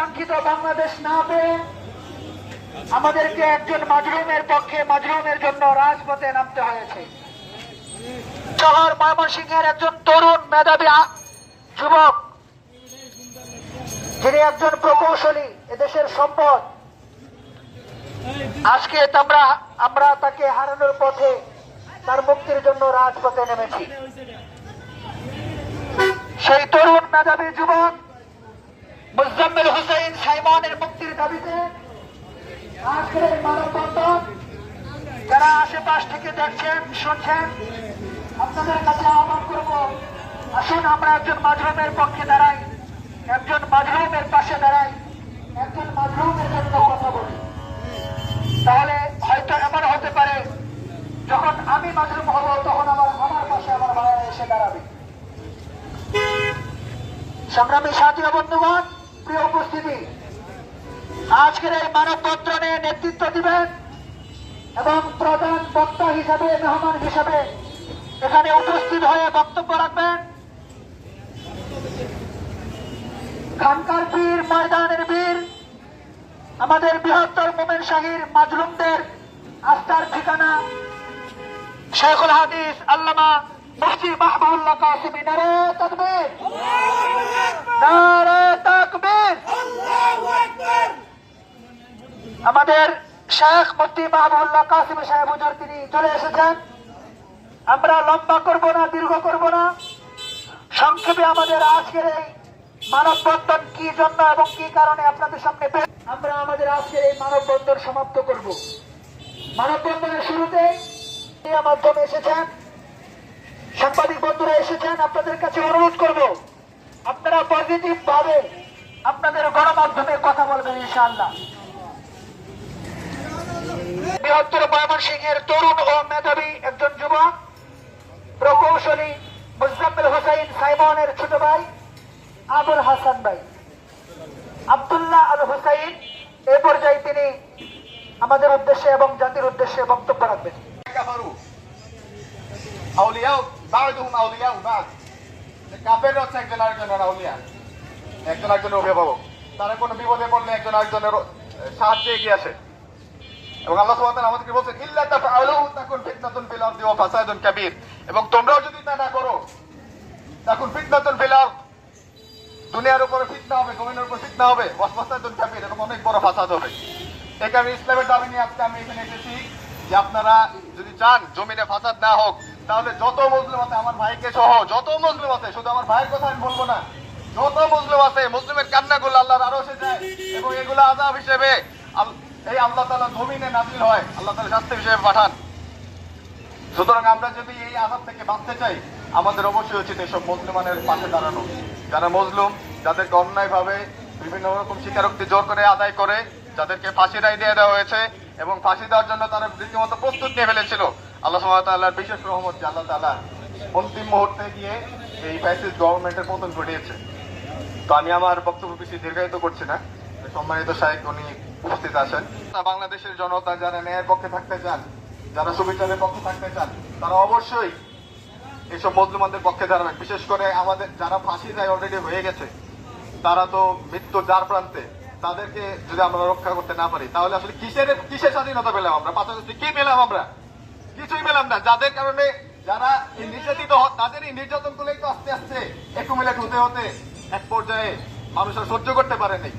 কাঙ্ক্ষিত বাংলাদেশ না পেয়ে আমাদেরকে একজন মাজরুমের পক্ষে মাজরুমের জন্য রাজপথে নামতে হয়েছে। শহর ময়মনসিংহের একজন তরুণ মেধাবী যুবক, যিনি একজন প্রকৌশলী এদেশের সম্পদ। আজকে তোমরা আমরা তাকে হারানোর পথে তার মুক্তির জন্য রাজপথে নেমেছি। সেই তরুণ মেধাবী যুবক মুজাম্মেল হুসাইন সাইমনের মুক্তির দাবিতে আজকের মানববন্ধন। যারা আশেপাশ থেকে দেখছেন, শুনছেন, আপনাদের কাছে আহ্বান করব, আসুন আমরা একজন মাজরুমের পক্ষে দাঁড়াই, একজন মাজরুমের পাশে দাঁড়াই, একজন মাজরুমের জন্য কথা বলি। তাহলে হয়তো এমন হতে পারে, যখন আমি মাজরুম হব, তখন আমার আমার পাশে আমার ভাইয়েরা এসে দাঁড়াবে। সংগ্রামী সাথী বন্ধুগণ প্রিয় উপস্থিতি। আজকের এই মানববন্ধনে নেতৃত্ব দিবেন এবং প্রধান বক্তা হিসাবে, মেহমান হিসাবে এখানে উপস্থিত হয়ে বক্তব্য রাখবেন। খানকার বীর ময়দানের বীর, আমাদের বৃহত্তর মোমেন শাহির, মাজলুমদের আস্থার ঠিকানা, শেখুল হাদিস আল্লামা মুফতি মাহবুবুল্লাহ কাসিমি নারে তকবীর। আমাদের শেখ মুফতি মাহবুবুল্লাহ কাসিম সাহেব হুজুর তিনি চলে এসেছেন। আমরা লম্বা করব না দীর্ঘ করব না। সংক্ষেপে আমাদের আজকের এই মানববন্ধন কি জন্য এবং কি কারণে আপনাদের সামনে আমরা আমাদের আজকের এই মানববন্ধন সমাপ্ত করব। মানববন্ধনের শুরুতে মিডিয়া মাধ্যমে এসেছেন। সাংবাদিক বন্ধুরা এসেছেন আপনাদের কাছে অনুরোধ করব। পজিটিভ ভাবে আপনাদের গণমাধ্যমে কথা বলবেন ইনশাআল্লাহ। বৃহত্তর ময়মনসিংহের তরুণ ও মেধাবী একজন যুবক, প্রকৌশলী মুজাম্মেল হোসাইন সাইমনের ছোট ভাই, আবুল হাসান ভাই। আব্দুল্লাহ আল হুসাইন, এ পর্যায়ে তিনি আমাদের উদ্দেশ্যে এবং জাতির উদ্দেশ্যে বক্তব্য রাখবেন। একজন একজন অভিভাবক। কোনো বিপদে একজন সাহায্যে এবং এবং তোমরাও যদি তা না করো, তাকুন ফিতনাতুন ফিল দুনিয়ার উপরে ফিতনা হবে, জমিনের উপর ফিতনা হবে কাবীর এবং অনেক বড় ফাসাদ হবে। এই ইসলামের দাবি নিয়ে আজকে আমি এখানে এসেছি যে আপনারা যদি চান জমিনে ফাসাদ না হোক তাহলে যত মুসলিম আছে আমার ভাইকে সহ, যত মুসলিম আছে, শুধু আমার ভাইয়ের কথা আমি বলব না, যত মুসলিম আছে মুসলিমের কান্নাগুলো আল্লাহর আরও যায় এবং এগুলো আজাব হিসেবে এই আল্লাহ তালা জমিনে নাজিল হয়, আল্লাহ তালা শাস্তি হিসেবে পাঠান। সুতরাং আমরা যদি এই আজাব থেকে বাঁচতে চাই, আমাদের অবশ্যই উচিত এসব মুসলিমানের পাশে দাঁড়ানো। যারা মজলুম, যাদেরকে অন্যায়ভাবে বিভিন্ন রকম স্বীকারোক্তি জোর করে আদায় করে, যাদেরকে ফাঁসি রায় দিয়ে দেওয়া হয়েছে এবং ফাঁসি দেওয়ার জন্য তারা রীতিমতো প্রস্তুত নিয়ে ফেলেছিল আল্লাহ সুবহানাহু বিশেষ রহমত যে আল্লাহ তাআলা অন্তিম মুহূর্তে গিয়ে এই ফ্যাসিস্ট গভর্নমেন্টের পতন ঘটিয়েছে। তো আমি আমার বক্তব্য বেশি দীর্ঘায়িত করছি না। সম্মানিত সাহেব উনি উপস্থিত আছেন। বাংলাদেশের জনতা যারা ন্যায়ের পক্ষে থাকতে চান, যারা সুবিচারের পক্ষে থাকতে চান, তারা অবশ্যই এসব মজলুমানদের পক্ষে দাঁড়াবেন। বিশেষ করে আমাদের যারা ফাঁসি দেয় অলরেডি হয়ে গেছে, তারা তো মৃত্যুর দ্বার প্রান্তে, তাদেরকে যদি আমরা রক্ষা করতে না পারি, তাহলে আসলে কিসের কিসের স্বাধীনতা পেলাম আমরা? পাশাপাশি কি পেলাম আমরা? কিছুই পেলাম না। যাদের কারণে যারা নির্যাতিত তাদের এই নির্যাতন গুলোই তো আস্তে আস্তে একটু মিলে হতে হতে। এক পর্যায়ে মানুষ সহ্য করতে পারেনি